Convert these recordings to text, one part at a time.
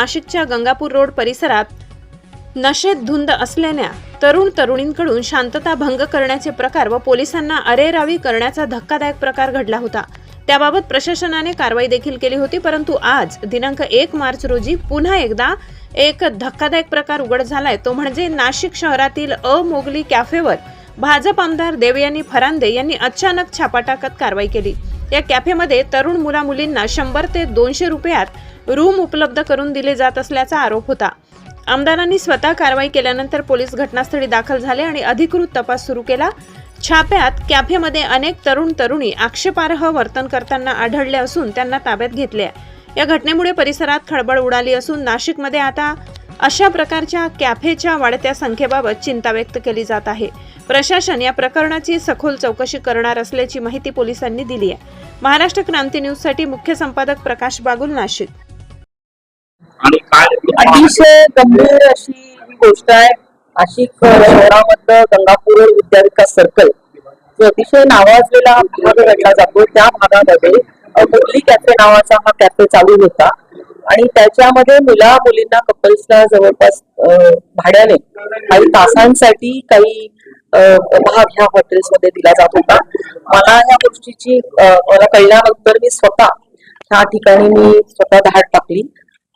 नाशिकच्या गंगापूर रोड परिसरात नशेत धुंद असलेल्या तरुण तरुणींकडून शांतता भंग करण्याचे प्रकार व पोलिसांना अरेरावी करण्याचा धक्कादायक प्रकार घडला होता. त्याबाबत प्रशासनाने कारवाई देखील केली होती परंतु आज दिनांक एक मार्च रोजी पुन्हा एकदा एक धक्कादायक प्रकार उघड झालाय. तो म्हणजे नाशिक शहरातील अमोगली कॅफेवर भाजप आमदार देवयानी फरांदे यांनी अचानक छापा टाकत कारवाई केली. या कॅफेमध्ये तरुण मुला मुलींना शंभर ते दोनशे रुपयात रूम उपलब्ध करून दिले जात असल्याचा आरोप होता. आमदारांनी स्वतः कारवाई केल्यानंतर पोलीस घटनास्थळी दाखल झाले आणि अधिकृत तपास सुरू केला. छाप्यात कॅफेमध्ये अनेक तरुण तरुणी आक्षेपार्ह वर्तन करताना आढळले असून त्यांना ताब्यात घेतले आहे. या घटनेमुळे परिसरात खळबळ उडाली असून नाशिकमध्ये आता अशा प्रकारच्या कॅफेच्या वाढत्या संख्येबाबत चिंता व्यक्त केली जात आहे. प्रशासन या प्रकरणाची सखोल चौकशी करणार असल्याची माहिती पोलिसांनी दिली आहे. महाराष्ट्र क्रांती न्यूजसाठी मुख्य संपादक प्रकाश बागुल नाशिक. अतिशय गंभीर अशी ही गोष्ट आहे. नाशिक शहरामधलं गंगापूर विद्याविकास सर्कल जो अतिशय नावाजलेला हा भाग जातो. त्या भागामध्ये अ, मुरली कॅफे नावाचा हा कॅफे चालू होता. आणि त्याच्यामध्ये मुला मुलींना कपल्सला जवळपास भाड्याने काही तासांसाठी काही भाग ह्या हॉटेल्समध्ये दिला जात होता. मला ह्या गोष्टीची मला कळल्यानंतर मी स्वतः ह्या ठिकाणी मी स्वतः धाड टाकली.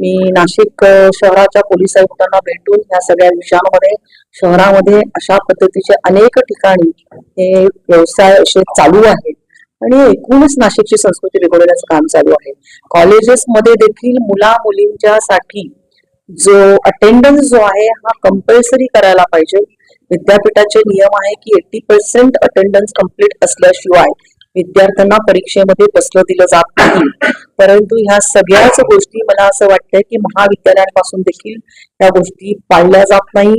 मी नाशिक शहराच्या पोलीस आयुक्तांना भेटून ह्या सगळ्या विषयांमध्ये शहरामध्ये अशा पद्धतीचे अनेक ठिकाणी हे व्यवसाय असे चालू आहेत. आणि एकूणच नाशिकची संस्कृती बिघडवण्याचं काम चालू आहे. कॉलेजेसमध्ये देखील मुला मुलींच्यासाठी जो अटेंडन्स जो आहे हा कंपल्सरी करायला पाहिजे. विद्यापीठाचे नियम आहे की एट्टी पर्सेंट अटेंडन्स कंप्लीट असल्याशिवाय विद्यार्थ्यांना परीक्षेमध्ये बसलं दिलं जात नाही. परंतु ह्या सगळ्याच गोष्टी मला असं वाटतंय की महाविद्यालयांपासून देखील ह्या गोष्टी पाळल्या जात नाही.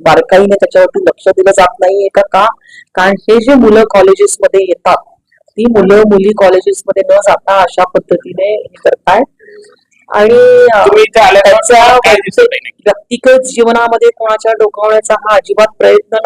बारकाईने त्याच्यावरती लक्ष दिलं जात नाहीये का का? कारण हे जे मुलं कॉलेजेसमध्ये येतात ती मुलं मुली कॉलेजेसमध्ये न जाता अशा पद्धतीने हे करतायत. आणि त्याच्या? व्यक्तिगत जीवनामध्ये कोणाच्या डोकावण्याचा हा अजिबात प्रयत्न